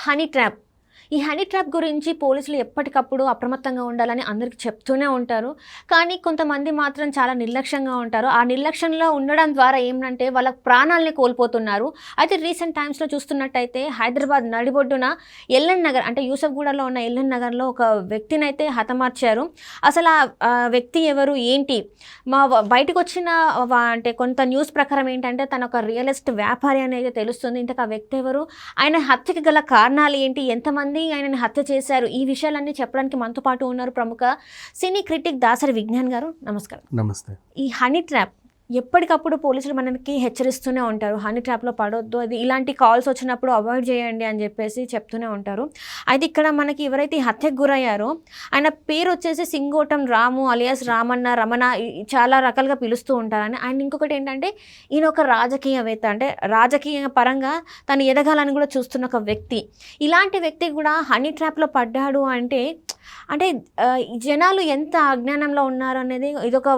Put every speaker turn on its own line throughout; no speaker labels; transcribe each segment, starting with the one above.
Honey trap ఈ honey trap గురించి పోలీసులు ఎప్పటికప్పుడు అప్రమత్తంగా ఉండాలని అందరికీ చెప్తూనే ఉంటారు. కానీ కొంతమంది మాత్రం చాలా నిర్లక్ష్యంగా ఉంటారు. ఆ నిర్లక్ష్యంలో ఉండడం ద్వారా ఏంటంటే వాళ్ళ ప్రాణాలని కోల్పోతున్నారు. అయితే రీసెంట్ టైమ్స్లో చూస్తున్నట్టయితే హైదరాబాద్ నడిబొడ్డున ఎల్ఎన్ నగర్ అంటే యూసఫ్గూడలో ఉన్న ఎల్ఎన్ నగర్లో ఒక వ్యక్తిని అయితే హతమార్చారు. అసలు ఆ- వ్యక్తి ఎవరు ఏంటి? మా బయటకు వచ్చిన వా- అంటే కొంత న్యూస్ ప్రకారం ఏంటంటే తన ఒక రియల్ ఎస్టేట్ వ్యాపారి అనేది తెలుస్తుంది. ఇంతకు ఆ వ్యక్తి ఎవరు? ఆయన హత్యకి గల కారణాలు ఏంటి? ఎంతమంది ఆయనని హత్య చేశారు. ఈ విషయాలన్నీ చెప్పడానికి మనతో పాటు ఉన్నారు ప్రముఖ సినీ క్రిటిక్ దాసరి విజ్ఞాన్ గారు. నమస్కారం.
నమస్తే.
ఈ హనీ ట్రాప్ ఎప్పటికప్పుడు పోలీసులు మనకి హెచ్చరిస్తూనే ఉంటారు. హనీ ట్రాప్లో పడొద్దు. అది ఇలాంటి కాల్స్ వచ్చినప్పుడు అవాయిడ్ చేయండి అని చెప్పేసి చెప్తూనే ఉంటారు. అయితే ఇక్కడ మనకి ఎవరైతే హత్యకు గురయ్యారో ఆయన పేరు వచ్చేసి సింగోటం రాము అలియాస్ రామన్న రమణ చాలా రకాలుగా పిలుస్తూ ఉంటారని. ఆయన ఇంకొకటి ఏంటంటే ఈయన ఒక రాజకీయవేత్త. అంటే రాజకీయ పరంగా తను ఎదగాలని కూడా చూస్తున్న ఒక వ్యక్తి. ఇలాంటి వ్యక్తి కూడా హనీ ట్రాప్లో పడ్డాడు అంటే అంటే జనాలు ఎంత అజ్ఞానంలో ఉన్నారు అనేది ఇదొక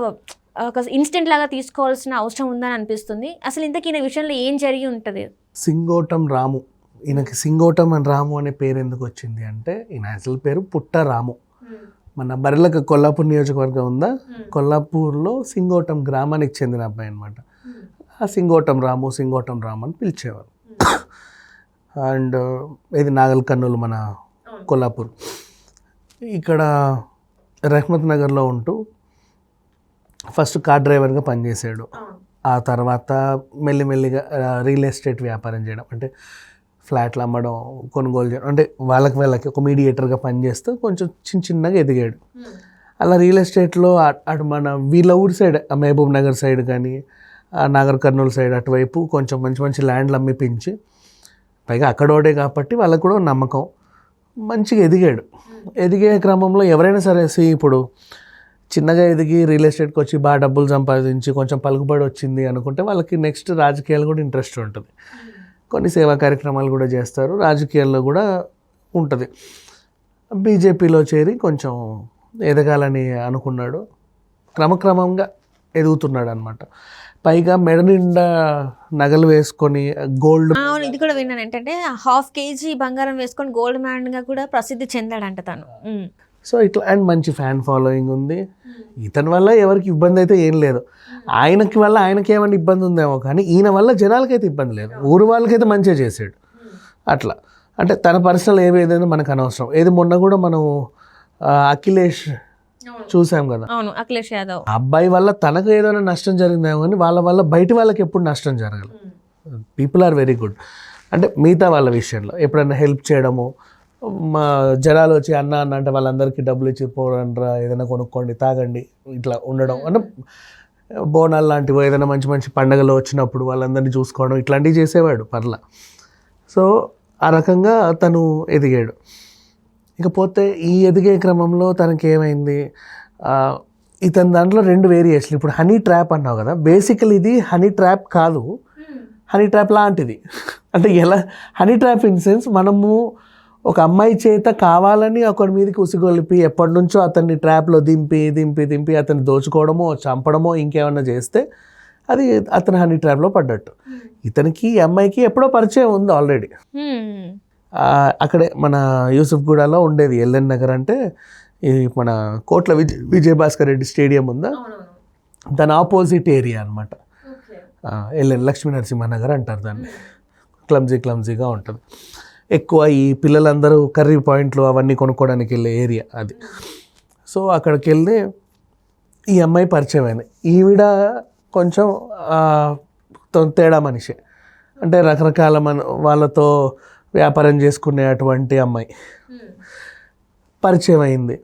ఒక ఇన్స్టెంట్ లాగా తీసుకోవాల్సిన అవసరం ఉందని అనిపిస్తుంది. అసలు ఇంతకీ ఈ విషయంలో ఏం జరిగి ఉంటుంది?
సింగోటం రాము. ఈయనకి సింగోటం అని రాము అనే పేరు ఎందుకు వచ్చింది అంటే ఈయన అసలు పేరు పుట్ట రాము. మన బర్రెలకు కొల్లాపూర్ నియోజకవర్గం ఉందా? కొల్లాపూర్లో సింగోటం గ్రామానికి చెందిన అబ్బాయి అనమాట ఆ సింగోటం రాము సింగోటం రాము అని పిలిచేవారు. అండ్ ఇది నాగల్ కర్నూలు మన కొల్లాపూర్. ఇక్కడ రహ్మత్ నగర్లో ఉంటూ ఫస్ట్ కార్ డ్రైవర్గా పనిచేసాడు ఆ. తర్వాత మెల్లిమెల్లిగా రియల్ ఎస్టేట్ వ్యాపారం చేయడం. అంటే ఫ్లాట్లు అమ్మడం కొనుగోలు చేయడం. అంటే వాళ్ళకి వాళ్ళకి ఒక మీడియేటర్గా పనిచేస్తూ కొంచెం చిన్న చిన్నగా ఎదిగాడు. అలా రియల్ ఎస్టేట్లో అటు మన వీళ్ళ ఊరి సైడ్ మహబూబ్ నగర్ సైడ్ కానీ నాగర్ కర్నూలు సైడ్ అటువైపు కొంచెం మంచి మంచి ల్యాండ్లు అమ్మిపించి పైగా అక్కడోడే కాబట్టి వాళ్ళకు కూడా నమ్మకం. మంచిగా ఎదిగాడు. ఎదిగే క్రమంలో ఎవరైనా సరే ఇప్పుడు చిన్నగా ఎదిగి రియల్ ఎస్టేట్కి వచ్చి బాగా డబ్బులు సంపాదించి కొంచెం పలుకుబడి వచ్చింది అనుకుంటే వాళ్ళకి నెక్స్ట్ రాజకీయాలు కూడా ఇంట్రెస్ట్ ఉంటుంది. కొన్ని సేవా కార్యక్రమాలు కూడా చేస్తారు. రాజకీయాల్లో కూడా ఉంటుంది. బీజేపీలో చేరి కొంచెం ఎదగాలని అనుకున్నాడు. క్రమక్రమంగా ఎదుగుతున్నాడు అనమాట పైగా మెడ నిండా నగలు వేసుకొని గోల్డ్
అవును ఇది కూడా విన్నాను. ఏంటంటే హాఫ్ కేజీ బంగారం వేసుకొని గోల్డ్ మ్యాన్గా కూడా ప్రసిద్ధి చెందాడంట తను.
సో ఇట్లా అండ్ మంచి ఫ్యాన్ ఫాలోయింగ్ ఉంది. ఇతని వల్ల ఎవరికి ఇబ్బంది అయితే ఏం లేదు. ఆయనకి వల్ల ఆయనకి ఏమైనా ఇబ్బంది ఉందేమో కానీ ఈయన వల్ల జనాలకైతే ఇబ్బంది లేదు. ఊరు వాళ్ళకైతే మంచిగా చేసాడు అట్లా. అంటే తన పర్సనల్ ఏవి ఏదైనా మనకు అనవసరం. ఏది మొన్న కూడా మనం అఖిలేష్ చూసాం కదా.
అవును అఖిలేష్ యాదవ్.
అబ్బాయి వల్ల తనకు ఏదైనా నష్టం జరిగిందేమో కానీ వాళ్ళ వల్ల బయట వాళ్ళకి ఎప్పుడు నష్టం జరగదు పీపుల్ ఆర్ వెరీ గుడ్ అంటే మిగతా వాళ్ళ విషయంలో ఎప్పుడైనా హెల్ప్ చేయడము మా జనాలు వచ్చి అన్న అన్న అంటే వాళ్ళందరికీ డబ్బులు ఇచ్చి పోరండ్రా ఏదైనా కొనుక్కోండి తాగండి ఇట్లా ఉండడం. అంటే బోనాలు లాంటివి ఏదైనా మంచి మంచి పండగలు వచ్చినప్పుడు వాళ్ళందరినీ చూసుకోవడం ఇట్లాంటివి చేసేవాడు పర్ల. సో ఆ రకంగా తను ఎదిగాడు. ఇకపోతే ఈ ఎదిగే క్రమంలో తనకి ఏమైంది ఇతని దాంట్లో రెండు వేరియేషన్ ఇప్పుడు హనీ ట్రాప్ అన్నావు కదా బేసికల్ ఇది హనీ ట్రాప్ కాదు. హనీ ట్రాప్ లాంటిది. అంటే ఎలా హనీ ట్రాప్ ఇన్ సెన్స్ మనము ఒక అమ్మాయి చేత కావాలని ఒకరి మీదకి ఉసిగొలిపి ఎప్పటి నుంచో అతన్ని ట్రాప్లో దింపి దింపి దింపి అతన్ని దోచుకోవడమో చంపడమో ఇంకేమన్నా చేస్తే అది అతను హనీ ట్రాప్లో పడ్డట్టు. ఇతనికి ఈ అమ్మాయికి ఎప్పుడో పరిచయం ఉంది ఆల్రెడీ. ఆ, అక్కడే మన యూసుఫ్గూడలో ఉండేది ఎల్ఎన్ నగర్ అంటే ఈ మన కోట్ల విజయ్ విజయభాస్కర్ రెడ్డి స్టేడియం ఉందా? దాని ఆపోజిట్ ఏరియా అనమాట ఎల్ఎన్ లక్ష్మీ నరసింహనగర్ అంటారు దాన్ని. క్లమ్జీ క్లమ్జీగా ఉంటుంది. ఎక్కువ ఈ పిల్లలందరూ కర్రీ పాయింట్లు అవన్నీ కొనుక్కోవడానికి వెళ్ళే ఏరియా అది. సో అక్కడికి వెళ్తే ఈ అమ్మాయి పరిచయం అయింది ఈవిడ కొంచెం తేడా మనిషి. అంటే రకరకాల మన వాళ్ళతో వ్యాపారం చేసుకునే అటువంటి అమ్మాయి. పరిచయం అయింది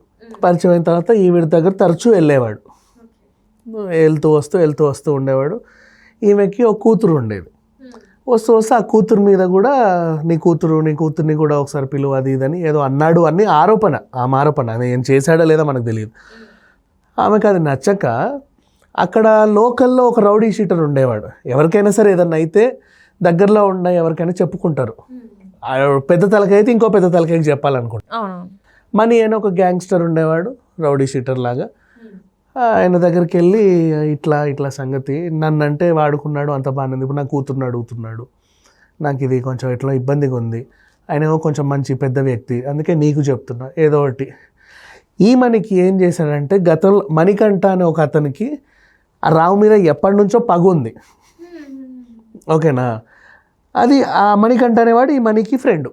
పరిచయం అయిన తర్వాత ఈవిడ దగ్గర తరచూ వెళ్ళేవాడు. వెళ్తూ వస్తూ వెళ్తూ వస్తూ ఉండేవాడు. ఈమెకి ఒక కూతురు ఉండేది. వస్తూ వస్తే ఆ కూతురు మీద కూడా నీ కూతురు నీ కూతుర్ని కూడా ఒకసారి పిలువు అది ఇదని ఏదో అన్నాడు అని ఆరోపణ. ఆమె ఆరోపణ అది ఏం చేశాడో లేదో మనకు తెలియదు. ఆమెకు అది నచ్చక అక్కడ లోకల్లో ఒక రౌడీ షీటర్ ఉండేవాడు. ఎవరికైనా సరే ఏదన్నా అయితే దగ్గరలో ఉన్న ఎవరికైనా చెప్పుకుంటారు. ఆ పెద్ద తలకైతే ఇంకో పెద్ద తలకైకి చెప్పాలనుకుంటారు
అవునవును.
మనీ అని ఒక గ్యాంగ్స్టర్ ఉండేవాడు రౌడీ షీటర్ లాగా. ఆయన దగ్గరికి వెళ్ళి ఇట్లా ఇట్లా సంగతి. నన్ను అంటే వాడుకున్నాడు అంత బాగానే ఇప్పుడు నా కూతుర్ని అడుగుతున్నాడు. నాకు ఇది కొంచెం ఎట్లా ఇబ్బందిగా ఉంది. ఆయన కొంచెం మంచి పెద్ద వ్యక్తి. అందుకే నీకు చెప్తున్నా. ఏదో ఒకటి. ఈ మనకి ఏం చేశాడంటే గతంలో మణికంఠ అనే ఒక అతనికి ఆ రావు మీద ఎప్పటి నుంచో పగ ఉంది. ఓకేనా? అది ఆ మణికంఠ అనేవాడు ఈ మణికి ఫ్రెండ్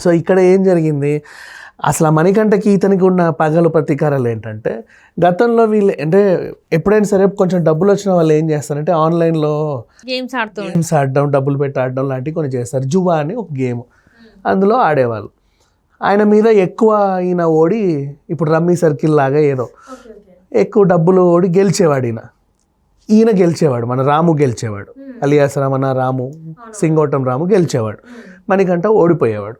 సో ఇక్కడ ఏం జరిగింది? అసలు ఆ మణికంఠకి ఇతనికి ఉన్న పగలు ప్రతీకారాలు ఏంటంటే గతంలో వీళ్ళు అంటే ఎప్పుడైనా సరే కొంచెం డబ్బులు వచ్చిన వాళ్ళు ఏం చేస్తారంటే ఆన్లైన్లో
గేమ్స్ ఆడుతూ
గేమ్స్ ఆడడం డబ్బులు పెట్టి ఆడడం లాంటివి కొన్ని చేస్తారు. జువా అని ఒక గేమ్. అందులో ఆడేవాళ్ళు. ఆయన మీద ఎక్కువ ఈయన ఓడి ఇప్పుడు రమ్మీ సర్కిల్ లాగా ఏదో. ఎక్కువ డబ్బులు ఓడి గెలిచేవాడు ఈయన. ఈయన గెలిచేవాడు మన రాము గెలిచేవాడు. అలియాస్ రమణ రాము సింగోటం రాము గెలిచేవాడు. మనకంట ఓడిపోయేవాడు.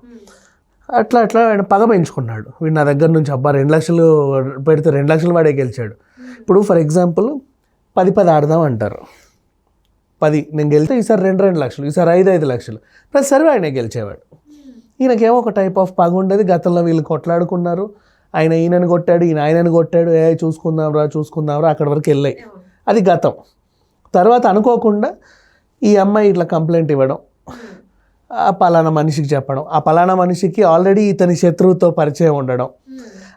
అట్లా అట్లా ఆయన పగ పెంచుకున్నాడు. వీడు నా దగ్గర నుంచి అబ్బా రెండు లక్షలు పెడితే రెండు లక్షలు వాడే గెలిచాడు. ఇప్పుడు ఫర్ ఎగ్జాంపుల్ పది పది ఆడదాం అంటారు. పది నేను గెలితే ఈసారి రెండు రెండు లక్షలు ఈసారి ఐదు ఐదు లక్షలు. ప్రతిసారి ఆయనే గెలిచేవాడు. ఈయనకేమో ఒక టైప్ ఆఫ్ పగ ఉండేది. గతంలో వీళ్ళు కొట్లాడుకున్నారు. ఆయన ఈయనని కొట్టాడు ఈయన ఆయనని కొట్టాడు. ఏ చూసుకుందాం రా చూసుకుందాం రా అక్కడి వరకు వెళ్ళాయి. అది గతం. తర్వాత అనుకోకుండా ఈ అమ్మాయి ఇట్లా కంప్లైంట్ ఇవ్వడం. ఆ పలానా మనిషికి చెప్పడం. ఆ పలానా మనిషికి ఆల్రెడీ ఇతని శత్రువుతో పరిచయం ఉండడం.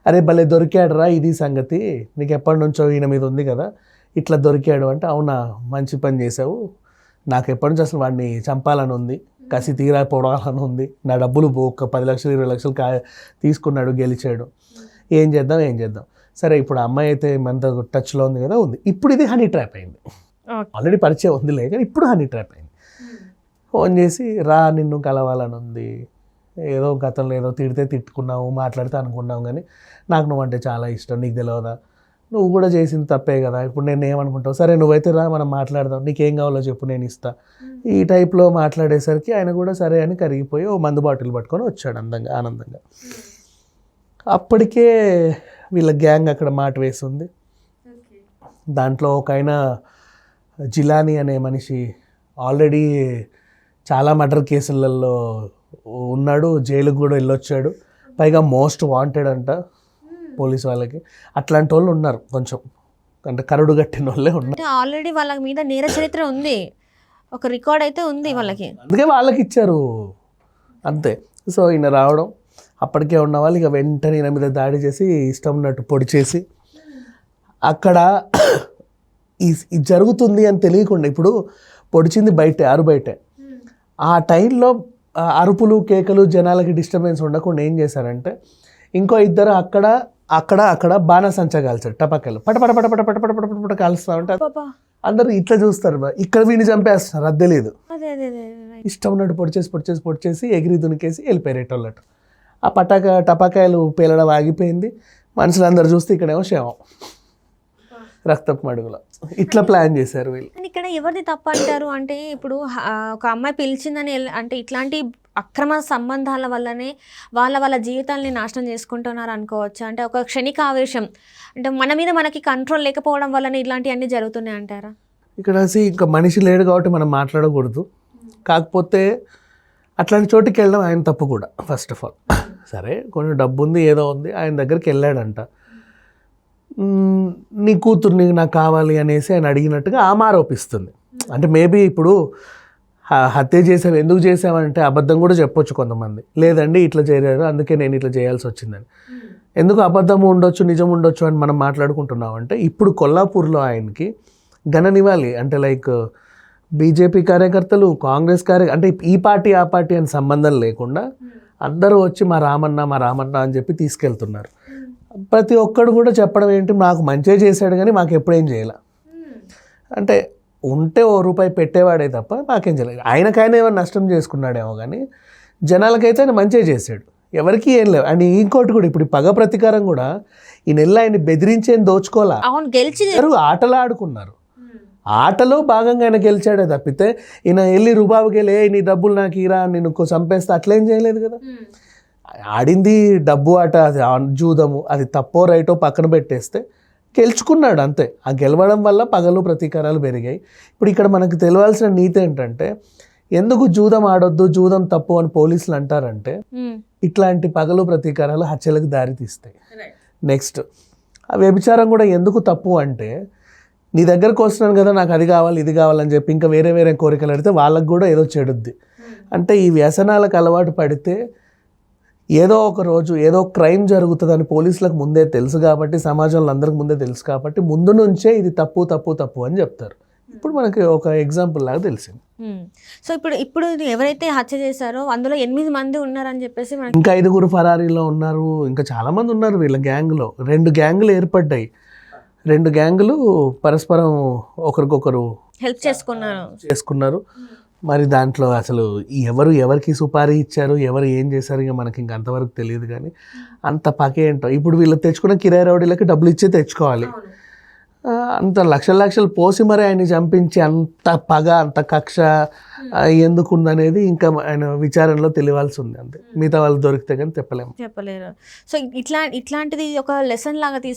అరే భలే దొరికాడు రా ఇది సంగతి. నీకు ఎప్పటి నుంచో ఈయన మీద ఉంది కదా. ఇట్లా దొరికాడు అంటే అవునా మంచి పని చేసావు నాకు ఎప్పటి నుంచి అసలు వాడిని చంపాలని ఉంది. కసి తీరా పొడవాలని ఉంది. నా డబ్బులు ఒక పది లక్షలు ఇరవై లక్షలు కా తీసుకున్నాడు గెలిచాడు. ఏం చేద్దాం ఏం చేద్దాం. సరే ఇప్పుడు అమ్మాయి అయితే మనతో టచ్లో ఉంది కదా ఉంది. ఇప్పుడు ఇది హనీ ట్రాప్ అయింది. ఆల్రెడీ పరిచయం ఉంది లేక ఇప్పుడు హనీ ట్రాప్ అయింది. ఫోన్ చేసి రా నిన్ను కలవాలని ఉంది ఏదో గతంలో ఏదో తిడితే తిట్టుకున్నావు మాట్లాడితే అనుకున్నావు కానీ నాకు నువ్వంటే చాలా ఇష్టం నీకు తెలియదా నువ్వు కూడా చేసింది తప్పే కదా. ఇప్పుడు నేను ఏమనుకుంటావు? సరే నువ్వైతే రా మనం మాట్లాడదాం. నీకేం కావాలో చెప్పు నేను ఇస్తా. ఈ టైప్లో మాట్లాడేసరికి ఆయన కూడా సరే అని కరిగిపోయి ఓ మందు బాటిల్ పట్టుకొని వచ్చాడు అందంగా ఆనందంగా. అప్పటికే వీళ్ళ గ్యాంగ్ అక్కడ మాట వేసింది దాంట్లో ఒక ఆయన జిలానీ అనే మనిషి ఆల్రెడీ చాలా మర్డర్ కేసులలో ఉన్నాడు జైలుకు కూడా వెళ్ళొచ్చాడు. పైగా మోస్ట్ వాంటెడ్ అంట పోలీస్ వాళ్ళకి. అట్లాంటి వాళ్ళు ఉన్నారు కొంచెం. అంటే కరుడు కట్టిన వాళ్ళే ఉన్నారు.
ఆల్రెడీ వాళ్ళ మీద నేర చరిత్ర ఉంది. ఒక రికార్డ్ అయితే ఉంది వాళ్ళకి.
అందుకే వాళ్ళకి ఇచ్చారు. అంతే. సో ఈయన రావడం అప్పటికే ఉన్న వాళ్ళు ఇక వెంటనే ఈయన మీద దాడి చేసి ఇష్టం ఉన్నట్టు పొడి చేసి అక్కడ ఈ జరుగుతుంది అని తెలియకుండా ఇప్పుడు పొడిచింది బయటే ఆరు బయటే. ఆ టైంలో అరుపులు కేకలు జనాలకి డిస్టర్బెన్స్ ఉండకుండా ఏం చేశారంటే ఇంకో ఇద్దరు అక్కడ అక్కడ అక్కడ బాణసంచ కాల్చారు టపాకాయలు పట పట పట పట పట పట పట పట కాలుస్తా ఉంటే అందరూ ఇట్లా చూస్తారు బా. ఇక్కడ వీడిని చంపేస్తున్నారు అది తెలియదు. ఇష్టం ఉన్నట్టు పొడిచేసి పొడిచేసి పొడిచేసి ఎగిరి దునికేసి వెళ్ళిపోయారు ఎటోళ్ళట్టు ఆ పటాక టపాకాయలు పేలడం ఆగిపోయింది. మనుషులందరూ చూస్తే ఇక్కడేమో శవం. రక్తపు మడుగులో. ఇట్లా ప్లాన్ చేశారు వీళ్ళు.
ఇక్కడ ఎవరిది తప్పు అంటారు అంటే ఇప్పుడు ఒక అమ్మాయి పిలిచిందని అంటే ఇట్లాంటి అక్రమ సంబంధాల వల్లనే వాళ్ళ వాళ్ళ జీవితాల్ని నాశనం చేసుకుంటున్నారు అనుకోవచ్చు. అంటే ఒక క్షణిక ఆవేశం. అంటే మన మీద మనకి కంట్రోల్ లేకపోవడం వల్లనే ఇట్లాంటివన్నీ జరుగుతున్నాయి అంటారా?
ఇక్కడ ఇంకా మనిషి లేడు కాబట్టి మనం మాట్లాడకూడదు. కాకపోతే అట్లాంటి చోటుకి వెళ్ళడం ఆయన తప్పు కూడా ఫస్ట్ ఆఫ్ ఆల్ సరే కొంచెం డబ్బు ఉంది ఏదో ఉంది ఆయన దగ్గరికి వెళ్ళాడంట. నీ కూతుర్ని నాకు కావాలి అనేసి ఆయన అడిగినట్టుగా ఆమె ఆరోపిస్తుంది. అంటే మేబీ ఇప్పుడు హత్య చేసావు ఎందుకు చేసావంటే అబద్ధం కూడా చెప్పొచ్చు కొంతమంది. లేదండి ఇట్లా చేరారు అందుకే నేను ఇట్లా చేయాల్సి వచ్చిందని. ఎందుకు అబద్ధం ఉండొచ్చు నిజం ఉండొచ్చు అని మనం మాట్లాడుకుంటున్నాం అంటే ఇప్పుడు కొల్లాపూర్లో ఆయనకి ఘననివ్వాలి అంటే లైక్ బీజేపీ కార్యకర్తలు కాంగ్రెస్ కార్య అంటే ఈ పార్టీ ఆ పార్టీ అని సంబంధం లేకుండా అందరూ వచ్చి మా రామన్న మా రామన్న అని చెప్పి తీసుకెళ్తున్నారు. ప్రతి ఒక్కడు కూడా చెప్పడం ఏంటి నాకు మంచిగా చేశాడు కానీ మాకు ఎప్పుడేం చేయాల? అంటే ఉంటే ఓ రూపాయి పెట్టేవాడే తప్ప మాకేం చేయలేదు ఆయనకైనా ఏమైనా నష్టం చేసుకున్నాడేమో కానీ జనాలకైతే ఆయన మంచిగా చేశాడు. ఎవరికి ఏం లేవు. అండ్ ఇంకోటి కూడా ఇప్పుడు ఈ పగ ప్రతీకారం కూడా ఈ నెల ఆయన
గెలిచి
అందరూ ఆటలు ఆడుకున్నారు. ఆటలో భాగంగా ఆయన గెలిచాడే తప్పితే ఈయన వెళ్ళి రుబాబుకి వెళ్ళి "ఏయ్, నీ డబ్బులు నాకు ఇరా నేను చంపేస్తే అట్లేం చేయలేదు కదా. ఆడింది డబ్బు ఆట అది జూదము అది తప్పో రైటో పక్కన పెట్టేస్తే గెలుచుకున్నాడు అంతే. ఆ గెలవడం వల్ల పగలు ప్రతీకారాలు పెరిగాయి. ఇప్పుడు ఇక్కడ మనకు తెలియాల్సిన నీతి ఏంటంటే ఎందుకు జూదం ఆడొద్దు జూదం తప్పు అని పోలీసులు అంటారంటే. ఇట్లాంటి పగలు ప్రతీకారాలు హత్యలకు దారి తీస్తాయి. నెక్స్ట్ ఆ వ్యభిచారం కూడా ఎందుకు తప్పు అంటే నీ దగ్గరకు వస్తున్నాను కదా నాకు అది కావాలి ఇది కావాలని చెప్పి ఇంకా వేరే వేరే కోరికలు అడిగితే వాళ్ళకి కూడా ఏదో చెడుద్ది. అంటే ఈ వ్యసనాలకు అలవాటు పడితే ఏదో ఒక రోజు ఏదో క్రైమ్ జరుగుతుందని పోలీసులకు ముందే తెలుసు కాబట్టి సమాజంలో అందరికి ముందే తెలుసు కాబట్టి ముందు నుంచే ఇది తప్పు తప్పు తప్పు అని చెప్తారు. ఇప్పుడు మనకి ఒక ఎగ్జాంపుల్ లాగా తెలిసింది.
సో ఇప్పుడు ఇప్పుడు ఎవరైతే హత్య చేశారో అందులో ఎనిమిది మంది ఉన్నారని చెప్పేసి
ఇంకా ఐదుగురు ఫరారీలో ఉన్నారు. ఇంకా చాలా మంది ఉన్నారు వీళ్ళ గ్యాంగ్లో. రెండు గ్యాంగులు ఏర్పడ్డాయి. రెండు గ్యాంగులు పరస్పరం ఒకరికొకరు
హెల్ప్ చేసుకున్నారు.
చేసుకున్నారు. మరి దాంట్లో అసలు ఎవరు ఎవరికి సుపారీ ఇచ్చారు ఎవరు ఏం చేశారు ఇక మనకి ఇంక అంతవరకు తెలియదు కానీ అంత పకే ఏంటో. ఇప్పుడు వీళ్ళు తెచ్చుకున్న కిరాయి రౌడీలకి డబ్బులు ఇచ్చే తెచ్చుకోవాలి. అంత లక్షల లక్షలు పోసి మరి ఆయన్ని చంపించి అంత పగ అంత కక్ష ఆ, ఎందుకు ఉందనేది ఇంకా ఆయన విచారణలో తెలియాల్సి ఉంది అంతే మిగతా వాళ్ళు దొరికితే కానీ చెప్పలేము
చెప్పలేరు. సో ఇట్లా ఇట్లాంటిది ఒక లెసన్ లాగా